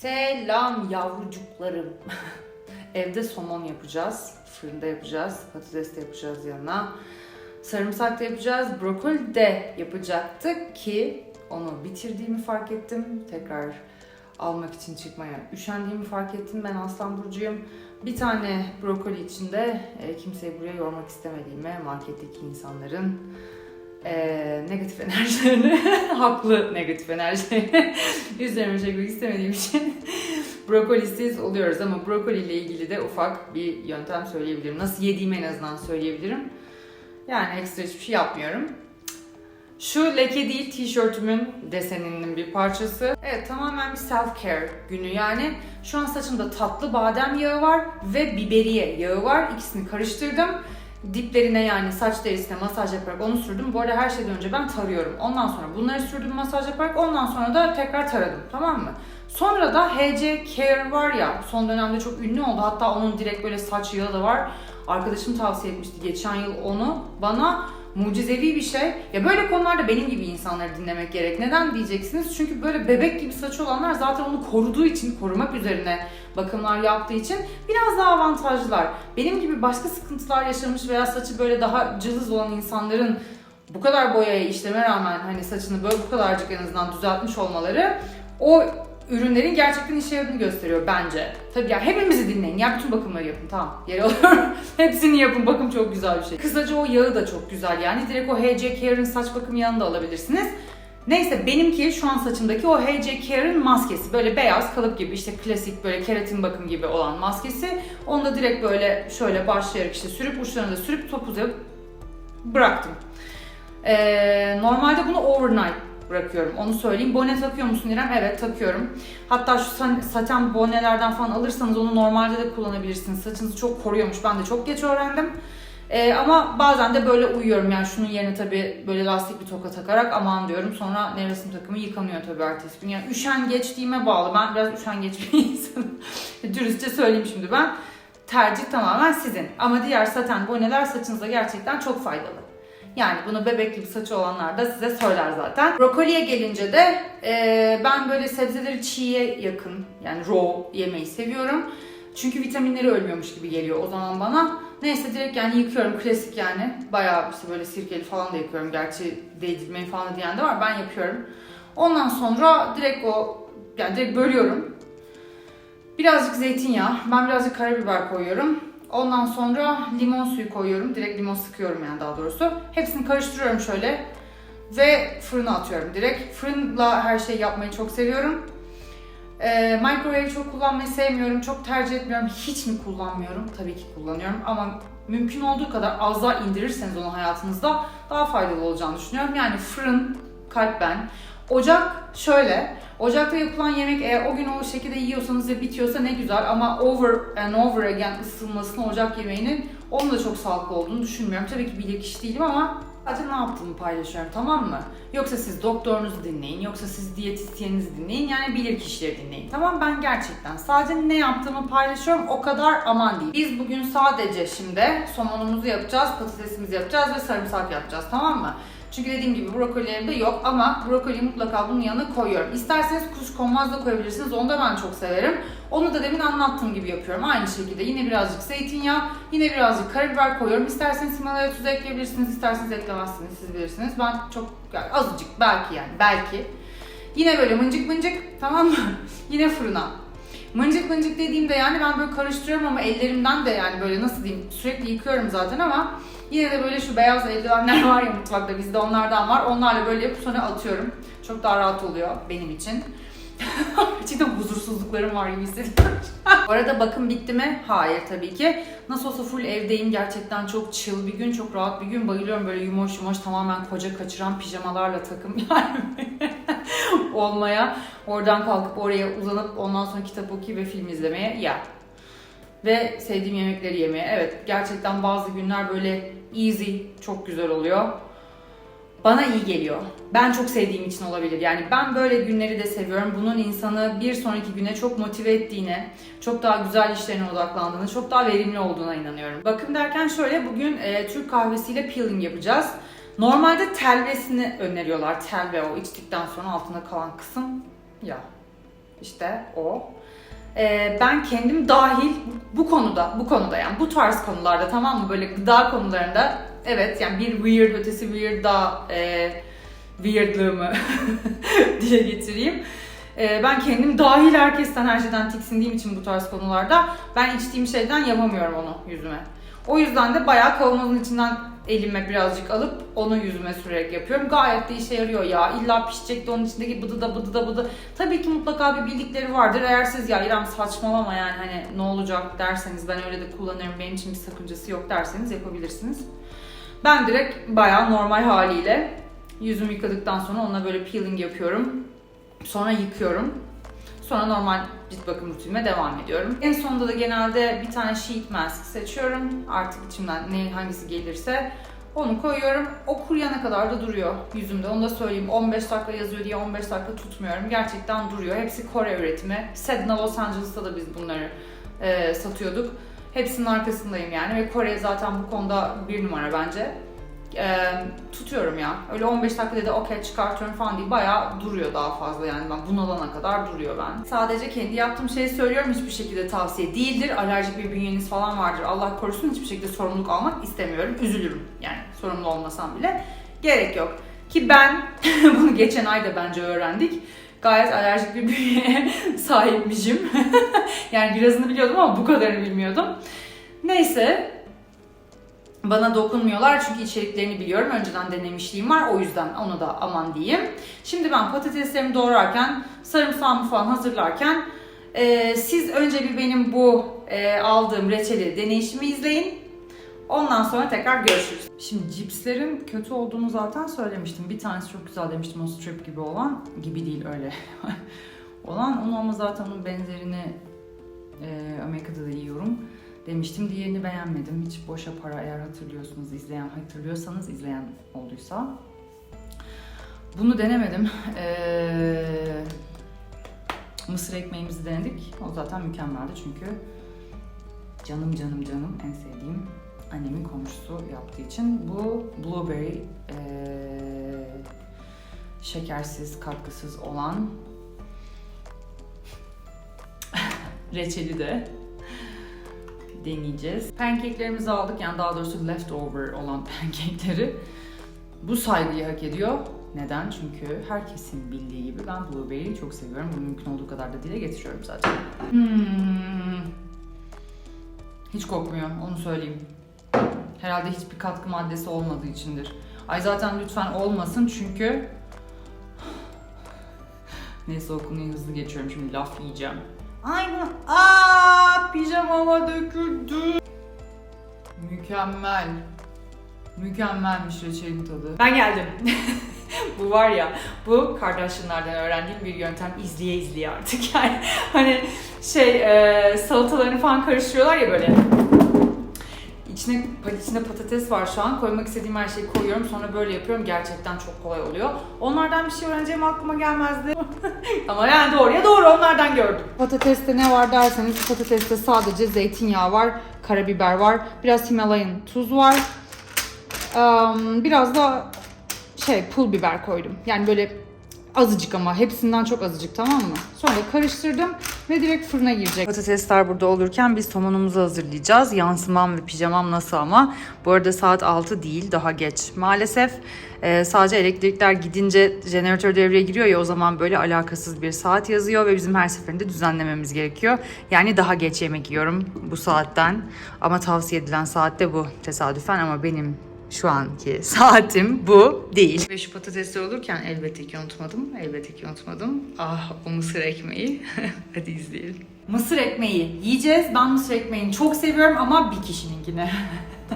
Selam yavrucuklarım. Evde somon yapacağız. Fırında yapacağız. Patates de yapacağız yanına. Sarımsak da yapacağız. Brokoli de yapacaktık ki onu bitirdiğimi fark ettim. Tekrar almak için çıkmaya üşendiğimi fark ettim. Ben Aslan Burcu'yum. Bir tane brokoli içinde e, kimseyi buraya yormak istemediğime marketteki insanların e, negatif enerjilerini, haklı negatif enerjilerini üzerime çekmek istemediğim için brokolisiz oluyoruz ama brokoli ile ilgili de ufak bir yöntem söyleyebilirim. Nasıl yediğimi en azından söyleyebilirim. Yani ekstra hiçbir şey yapmıyorum. Şu leke değil tişörtümün deseninin bir parçası. Evet tamamen bir self care günü yani. Şu an saçımda tatlı badem yağı var ve biberiye yağı var. İkisini karıştırdım. Diplerine yani saç derisine masaj yaparak onu sürdüm. Bu arada her şeyden önce ben tarıyorum. Ondan sonra bunları sürdüm masaj yaparak. Ondan sonra da tekrar taradım. Tamam mı? Sonra da HC Care var ya son dönemde çok ünlü oldu. Hatta onun direkt böyle saç yağı da var. Arkadaşım tavsiye etmişti geçen yıl onu bana mucizevi bir şey. Ya böyle konularda benim gibi insanları dinlemek gerek. Neden diyeceksiniz? Çünkü böyle bebek gibi saçı olanlar zaten onu koruduğu için, korumak üzerine bakımlar yaptığı için biraz daha avantajlılar. Benim gibi başka sıkıntılar yaşamış veya saçı böyle daha cılız olan insanların bu kadar boyaya işleme rağmen hani saçını böyle bu kadarcık en azından düzeltmiş olmaları o ürünlerin gerçekten işe yaradığını gösteriyor bence. Tabii ya hepimizi dinleyin. Ya bütün bakımları yapın tamam. Yer alıyorum. Hepsini yapın. Bakım çok güzel bir şey. Kısaca o yağı da çok güzel. Yani direkt o HC Care'ın saç bakım yağını da alabilirsiniz. Neyse benimki şu an saçımdaki o HC Care'ın maskesi. Böyle beyaz kalıp gibi işte klasik böyle keratin bakım gibi olan maskesi. Onu da direkt böyle şöyle başlayarak işte sürüp uçlarına da sürüp topuz yapıp bıraktım. Ee, normalde bunu overnight bırakıyorum. Onu söyleyeyim. Bone takıyor musun İrem? Evet takıyorum. Hatta şu saten bonelerden falan alırsanız onu normalde de kullanabilirsiniz. Saçınızı çok koruyormuş. Ben de çok geç öğrendim. Ee, ama bazen de böyle uyuyorum yani şunun yerine tabii böyle lastik bir toka takarak aman diyorum sonra nevresim takımı yıkanıyor tabii ertesi gün. Yani üşengeçliğime bağlı. Ben biraz üşengeç bir insanım. Dürüstçe söyleyeyim şimdi ben. Tercih tamamen sizin. Ama diğer saten boneler saçınıza gerçekten çok faydalı. Yani bunu bebek gibi saçı olanlar da size söyler zaten. Brokoliye gelince de e, ben böyle sebzeleri çiğye yakın yani raw yemeyi seviyorum. Çünkü vitaminleri ölmüyormuş gibi geliyor o zaman bana. Neyse direkt yani yıkıyorum klasik yani. Bayağı işte böyle sirkeli falan da yıkıyorum. Gerçi değdirmeyi falan da diyen de var ben yapıyorum. Ondan sonra direkt o yani direkt bölüyorum. Birazcık zeytinyağı, ben birazcık karabiber koyuyorum. Ondan sonra limon suyu koyuyorum. Direkt limon sıkıyorum yani daha doğrusu. Hepsini karıştırıyorum şöyle. Ve fırına atıyorum direkt. Fırınla her şeyi yapmayı çok seviyorum. Ee, microwave çok kullanmayı sevmiyorum. Çok tercih etmiyorum. Hiç mi kullanmıyorum? Tabii ki kullanıyorum. Ama mümkün olduğu kadar az daha indirirseniz onu hayatınızda daha faydalı olacağını düşünüyorum. Yani fırın, kalp ben. Ocak şöyle. Ocakta yapılan yemek eğer o gün o şekilde yiyorsanız ve bitiyorsa ne güzel ama over and over again ısıtılmasını ocak yemeğinin onun da çok sağlıklı olduğunu düşünmüyorum. Tabii ki bilir kişi değilim ama sadece ne yaptığımı paylaşıyorum tamam mı? Yoksa siz doktorunuzu dinleyin, yoksa siz diyetisyeninizi dinleyin yani bilir kişileri dinleyin. Tamam ben gerçekten sadece ne yaptığımı paylaşıyorum o kadar aman değil. Biz bugün sadece şimdi somonumuzu yapacağız, patatesimizi yapacağız ve sarımsak yapacağız tamam mı? Çünkü dediğim gibi brokoli elimde yok ama brokoliyi mutlaka bunun yanına koyuyorum. İsterseniz kuşkonmaz da koyabilirsiniz. Onu da ben çok severim. Onu da demin anlattığım gibi yapıyorum. Aynı şekilde yine birazcık zeytinyağı, yine birazcık karabiber koyuyorum. İsterseniz Himalaya tuzu ekleyebilirsiniz, isterseniz eklemezsiniz. Siz bilirsiniz. Ben çok yani azıcık belki yani belki. Yine böyle mıncık mıncık tamam mı? yine fırına. Mıncık mıncık dediğimde yani ben böyle karıştırıyorum ama ellerimden de yani böyle nasıl diyeyim sürekli yıkıyorum zaten ama yine de böyle şu beyaz eldivenler var ya mutfakta bizde onlardan var. Onlarla böyle yapıp sonra atıyorum. Çok daha rahat oluyor benim için. Gerçekten huzursuzluklarım var gibi hissediyorum. Bu arada bakım bitti mi? Hayır tabii ki. Nasıl olsa full evdeyim. Gerçekten çok chill bir gün, çok rahat bir gün. Bayılıyorum böyle yumoş yumoş tamamen koca kaçıran pijamalarla takım olmaya. Oradan kalkıp oraya uzanıp ondan sonra kitap okuyup ve film izlemeye ya. Ve sevdiğim yemekleri yemeye. Evet gerçekten bazı günler böyle easy, çok güzel oluyor. Bana iyi geliyor. Ben çok sevdiğim için olabilir. Yani ben böyle günleri de seviyorum. Bunun insanı bir sonraki güne çok motive ettiğine, çok daha güzel işlerine odaklandığını, çok daha verimli olduğuna inanıyorum. Bakım derken şöyle bugün e, Türk kahvesiyle peeling yapacağız. Normalde telvesini öneriyorlar. Telve o içtikten sonra altında kalan kısım ya. işte o. Ee, ben kendim dahil bu konuda, bu konuda yani bu tarz konularda tamam mı böyle gıda konularında evet yani bir weird ötesi weird daha e, weirdlığımı dile getireyim. Ee, ben kendim dahil herkesten her şeyden tiksindiğim için bu tarz konularda ben içtiğim şeyden yapamıyorum onu yüzüme. O yüzden de bayağı kavanozun içinden elime birazcık alıp onu yüzüme sürerek yapıyorum. Gayet de işe yarıyor ya. İlla pişecek de onun içindeki bıdı da bıdı da bıdı. Tabii ki mutlaka bir bildikleri vardır. Eğer siz ya İrem saçmalama yani hani ne olacak derseniz ben öyle de kullanırım benim için bir sakıncası yok derseniz yapabilirsiniz. Ben direkt bayağı normal haliyle yüzümü yıkadıktan sonra onunla böyle peeling yapıyorum. Sonra yıkıyorum. Sonra normal cilt bakım rutinime devam ediyorum. En sonunda da genelde bir tane sheet mask seçiyorum. Artık içimden ne hangisi gelirse onu koyuyorum. O kuruyana kadar da duruyor yüzümde. Onu da söyleyeyim. 15 dakika yazıyor diye 15 dakika tutmuyorum. Gerçekten duruyor. Hepsi Kore üretimi. Sedna Los Angeles'ta da biz bunları e, satıyorduk. Hepsinin arkasındayım yani ve Kore zaten bu konuda bir numara bence. E, tutuyorum ya. Öyle 15 dakikada da okey çıkartıyorum falan değil. Bayağı duruyor daha fazla yani ben bunalana kadar duruyor ben. Sadece kendi yaptığım şeyi söylüyorum. Hiçbir şekilde tavsiye değildir. Alerjik bir bünyeniz falan vardır. Allah korusun hiçbir şekilde sorumluluk almak istemiyorum. Üzülürüm yani sorumlu olmasam bile. Gerek yok. Ki ben bunu geçen ayda bence öğrendik. Gayet alerjik bir bünyeye sahipmişim. yani birazını biliyordum ama bu kadarını bilmiyordum. Neyse bana dokunmuyorlar çünkü içeriklerini biliyorum. Önceden denemişliğim var. O yüzden onu da aman diyeyim. Şimdi ben patateslerimi doğrarken, sarımsağımı falan hazırlarken e, siz önce bir benim bu e, aldığım reçeli deneyişimi izleyin. Ondan sonra tekrar görüşürüz. Şimdi cipslerin kötü olduğunu zaten söylemiştim. Bir tanesi çok güzel demiştim o strip gibi olan. Gibi değil öyle. olan onu ama zaten onun benzerini e, Amerika'da da yiyorum demiştim. Diğerini beğenmedim. Hiç boşa para eğer hatırlıyorsunuz, izleyen hatırlıyorsanız izleyen olduysa. Bunu denemedim. Ee, mısır ekmeğimizi denedik. O zaten mükemmeldi çünkü canım canım canım en sevdiğim annemin komşusu yaptığı için. Bu blueberry ee, şekersiz, katkısız olan reçeli de deneyeceğiz. Pankeklerimizi aldık yani daha doğrusu leftover olan pankekleri. Bu saygıyı hak ediyor. Neden? Çünkü herkesin bildiği gibi ben blueberry'i çok seviyorum. Bunu mümkün olduğu kadar da dile getiriyorum zaten. Hmm. Hiç kokmuyor, onu söyleyeyim. Herhalde hiçbir katkı maddesi olmadığı içindir. Ay zaten lütfen olmasın çünkü... Neyse o hızlı geçiyorum şimdi laf yiyeceğim. Ay bu... pijamama döküldü. Mükemmel. Mükemmelmiş reçelin tadı. Ben geldim. bu var ya, bu Kardashian'lardan öğrendiğim bir yöntem izleye izleye artık yani. Hani şey, e, salatalarını falan karıştırıyorlar ya böyle. İçine, içinde patates var şu an. Koymak istediğim her şeyi koyuyorum. Sonra böyle yapıyorum. Gerçekten çok kolay oluyor. Onlardan bir şey öğreneceğim aklıma gelmezdi. Ama yani doğruya doğru onlardan gördüm. Patateste ne var derseniz patateste sadece zeytinyağı var, karabiber var, biraz Himalayan tuz var. Biraz da şey pul biber koydum. Yani böyle azıcık ama hepsinden çok azıcık tamam mı? Sonra karıştırdım ve direkt fırına girecek. Patatesler burada olurken biz somonumuzu hazırlayacağız. Yansımam ve pijamam nasıl ama. Bu arada saat 6 değil daha geç. Maalesef e, sadece elektrikler gidince jeneratör devreye giriyor ya o zaman böyle alakasız bir saat yazıyor ve bizim her seferinde düzenlememiz gerekiyor. Yani daha geç yemek yiyorum bu saatten. Ama tavsiye edilen saat de bu tesadüfen ama benim şu anki saatim bu değil. Ve şu patatesler olurken elbette ki unutmadım. Elbette ki unutmadım. Ah o mısır ekmeği. Hadi izleyelim. Mısır ekmeği yiyeceğiz. Ben mısır ekmeğini çok seviyorum ama bir kişininkine.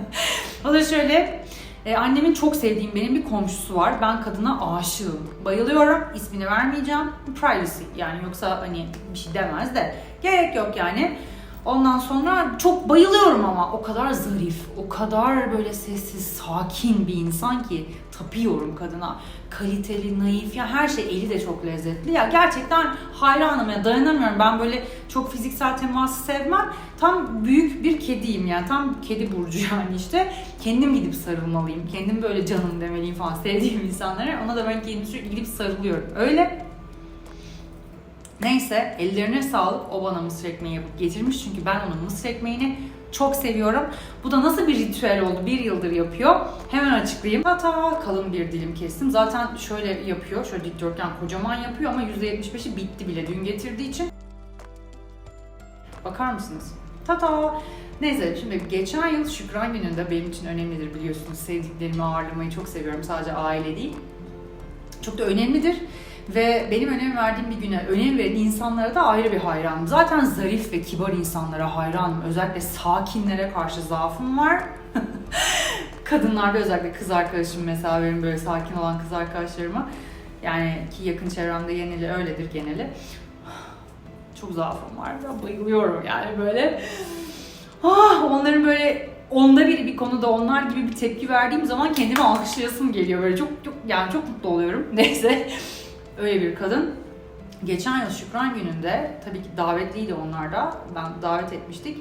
o da şöyle. e, annemin çok sevdiğim benim bir komşusu var. Ben kadına aşığım. Bayılıyorum. İsmini vermeyeceğim. Privacy yani yoksa hani bir şey demez de. Gerek yok yani. Ondan sonra çok bayılıyorum ama o kadar zarif, o kadar böyle sessiz, sakin bir insan ki tapıyorum kadına. Kaliteli, naif ya her şey eli de çok lezzetli. Ya gerçekten hayranım ya dayanamıyorum. Ben böyle çok fiziksel teması sevmem. Tam büyük bir kediyim yani. Tam kedi burcu yani işte. Kendim gidip sarılmalıyım. Kendim böyle canım demeliyim falan sevdiğim insanlara. Ona da ben kendim gidip sarılıyorum. Öyle Neyse ellerine sağlık o bana mısır ekmeği yapıp getirmiş çünkü ben onun mısır ekmeğini çok seviyorum. Bu da nasıl bir ritüel oldu bir yıldır yapıyor. Hemen açıklayayım. Hatta kalın bir dilim kestim. Zaten şöyle yapıyor. Şöyle dikdörtgen kocaman yapıyor ama %75'i bitti bile dün getirdiği için. Bakar mısınız? Tata! Neyse şimdi geçen yıl Şükran gününde benim için önemlidir biliyorsunuz. Sevdiklerimi ağırlamayı çok seviyorum. Sadece aile değil. Çok da önemlidir. Ve benim önem verdiğim bir güne önem veren insanlara da ayrı bir hayranım. Zaten zarif ve kibar insanlara hayranım. Özellikle sakinlere karşı zaafım var. Kadınlarda özellikle kız arkadaşım mesela benim böyle sakin olan kız arkadaşlarıma yani ki yakın çevremde yenili öyledir geneli. Çok zaafım var. Ben bayılıyorum yani böyle. Ah, onların böyle onda biri bir konuda onlar gibi bir tepki verdiğim zaman kendimi alkışlayasım geliyor böyle çok çok yani çok mutlu oluyorum. Neyse öyle bir kadın. Geçen yıl Şükran gününde tabii ki davetliydi onlar da. Ben davet etmiştik.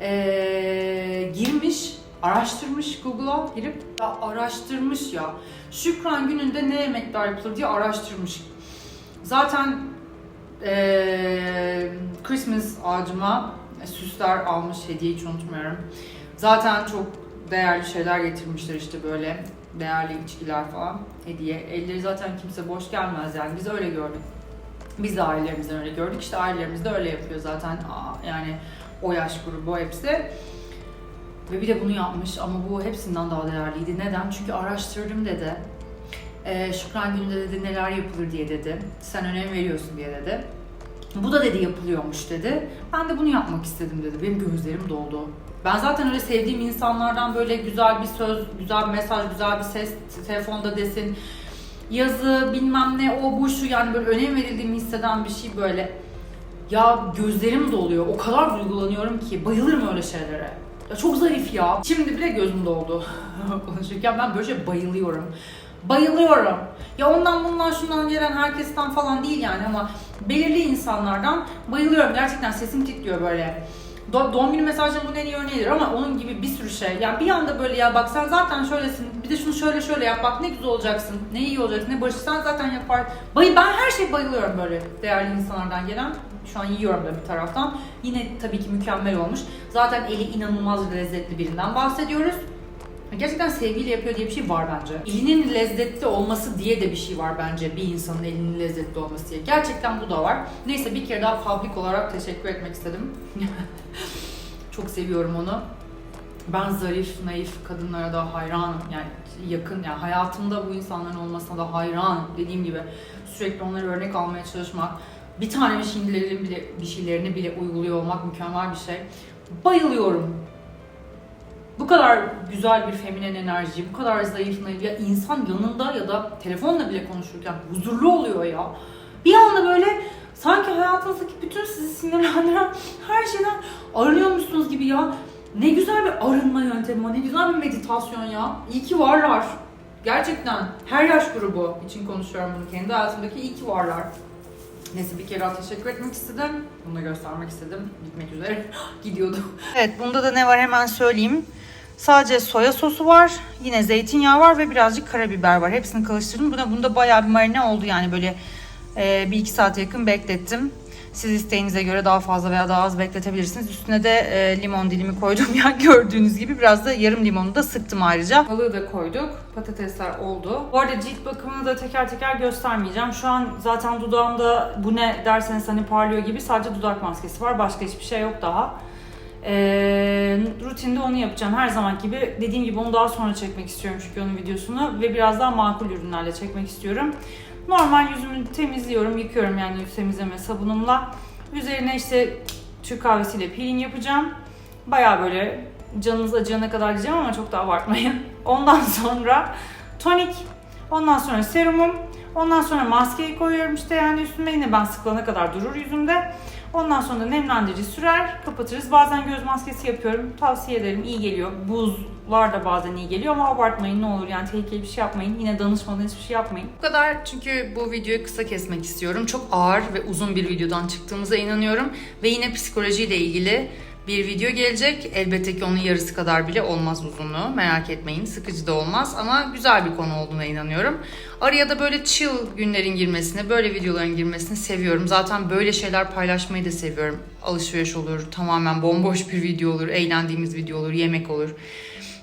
Ee, girmiş, araştırmış Google'a girip ya araştırmış ya. Şükran gününde ne yemekler yapılır diye araştırmış. Zaten ee, Christmas ağacıma süsler almış hediye hiç unutmuyorum. Zaten çok değerli şeyler getirmişler işte böyle değerli içkiler falan hediye. Elleri zaten kimse boş gelmez yani biz öyle gördük. Biz de ailelerimizden öyle gördük. İşte ailelerimiz de öyle yapıyor zaten. Aa, yani o yaş grubu hepsi. Ve bir de bunu yapmış ama bu hepsinden daha değerliydi. Neden? Çünkü araştırdım dedi. Ee, Şükran gününde dedi neler yapılır diye dedi. Sen önem veriyorsun diye dedi. Bu da dedi yapılıyormuş dedi. Ben de bunu yapmak istedim dedi. Benim gözlerim doldu. Ben zaten öyle sevdiğim insanlardan böyle güzel bir söz, güzel bir mesaj, güzel bir ses telefonda desin. Yazı bilmem ne o bu şu yani böyle önem verildiğimi hisseden bir şey böyle. Ya gözlerim doluyor. O kadar duygulanıyorum ki bayılırım öyle şeylere. Ya çok zarif ya. Şimdi bile gözüm doldu. Konuşurken ben böyle şey bayılıyorum. Bayılıyorum. Ya ondan bundan şundan gelen herkesten falan değil yani ama belirli insanlardan bayılıyorum. Gerçekten sesim titriyor böyle. Do- doğum günü mesajının bunun en iyi örneğidir ama onun gibi bir sürü şey. Yani bir anda böyle ya bak sen zaten şöylesin, bir de şunu şöyle şöyle yap bak ne güzel olacaksın, ne iyi olacaksın, ne barış sen zaten yapar. Bay ben her şeye bayılıyorum böyle değerli insanlardan gelen. Şu an yiyorum da bir taraftan. Yine tabii ki mükemmel olmuş. Zaten eli inanılmaz lezzetli birinden bahsediyoruz. Gerçekten sevgiyle yapıyor diye bir şey var bence. Elinin lezzetli olması diye de bir şey var bence bir insanın elinin lezzetli olması diye. Gerçekten bu da var. Neyse bir kere daha fabrik olarak teşekkür etmek istedim. Çok seviyorum onu. Ben zarif, naif kadınlara da hayranım. Yani yakın, yani hayatımda bu insanların olmasına da hayranım. Dediğim gibi sürekli onları örnek almaya çalışmak, bir tane bir şeylerin bile bir şeylerini bile uyguluyor olmak mükemmel bir şey. Bayılıyorum bu kadar güzel bir feminen enerji, bu kadar zayıf ya insan yanında ya da telefonla bile konuşurken huzurlu oluyor ya. Bir anda böyle sanki hayatınızdaki bütün sizi sinirlendiren her şeyden arınıyormuşsunuz gibi ya. Ne güzel bir arınma yöntemi, ne güzel bir meditasyon ya. İyi ki varlar. Gerçekten her yaş grubu için konuşuyorum bunu. Kendi hayatımdaki iyi ki varlar. Neyse bir kere daha teşekkür etmek istedim. Bunu da göstermek istedim. Gitmek üzere gidiyordu. Evet bunda da ne var hemen söyleyeyim. Sadece soya sosu var, yine zeytinyağı var ve birazcık karabiber var. Hepsini karıştırdım. Bunda, bunda bayağı bir marine oldu yani böyle e, bir iki saate yakın beklettim. Siz isteğinize göre daha fazla veya daha az bekletebilirsiniz. Üstüne de e, limon dilimi koydum ya gördüğünüz gibi. Biraz da yarım limonu da sıktım ayrıca. Balığı da koyduk. Patatesler oldu. Bu arada cilt bakımını da teker teker göstermeyeceğim. Şu an zaten dudağımda bu ne derseniz hani parlıyor gibi sadece dudak maskesi var. Başka hiçbir şey yok daha. Ee, rutinde onu yapacağım. Her zaman gibi dediğim gibi onu daha sonra çekmek istiyorum çünkü onun videosunu ve biraz daha makul ürünlerle çekmek istiyorum. Normal yüzümü temizliyorum, yıkıyorum yani yüz temizleme sabunumla. Üzerine işte Türk kahvesiyle peeling yapacağım. Baya böyle canınız acıyana kadar diyeceğim ama çok da abartmayın. Ondan sonra tonik, ondan sonra serumum, ondan sonra maskeyi koyuyorum işte yani üstüme yine ben sıkılana kadar durur yüzümde. Ondan sonra nemlendirici sürer, kapatırız. Bazen göz maskesi yapıyorum. Tavsiye ederim. iyi geliyor. Buzlar da bazen iyi geliyor ama abartmayın ne olur. Yani tehlikeli bir şey yapmayın. Yine danışmadan hiçbir şey yapmayın. Bu kadar çünkü bu videoyu kısa kesmek istiyorum. Çok ağır ve uzun bir videodan çıktığımıza inanıyorum. Ve yine psikolojiyle ilgili bir video gelecek. Elbette ki onun yarısı kadar bile olmaz uzunluğu. Merak etmeyin. Sıkıcı da olmaz ama güzel bir konu olduğuna inanıyorum. Araya da böyle chill günlerin girmesini, böyle videoların girmesini seviyorum. Zaten böyle şeyler paylaşmayı da seviyorum. Alışveriş olur, tamamen bomboş bir video olur, eğlendiğimiz video olur, yemek olur.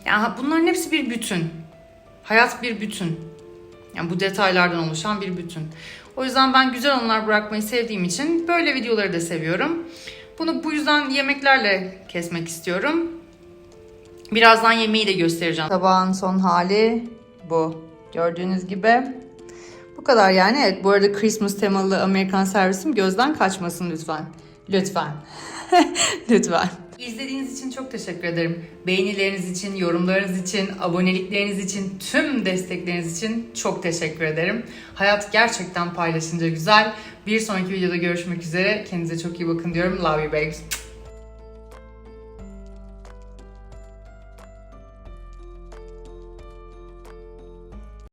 Yani bunların hepsi bir bütün. Hayat bir bütün. Yani bu detaylardan oluşan bir bütün. O yüzden ben güzel anılar bırakmayı sevdiğim için böyle videoları da seviyorum. Bunu bu yüzden yemeklerle kesmek istiyorum. Birazdan yemeği de göstereceğim. Tabağın son hali bu. Gördüğünüz gibi. Bu kadar yani. Evet bu arada Christmas temalı Amerikan servisim gözden kaçmasın lütfen. Lütfen. lütfen. İzlediğiniz için çok teşekkür ederim. Beğenileriniz için, yorumlarınız için, abonelikleriniz için, tüm destekleriniz için çok teşekkür ederim. Hayat gerçekten paylaşınca güzel. Bir sonraki videoda görüşmek üzere. Kendinize çok iyi bakın diyorum. Love you babes.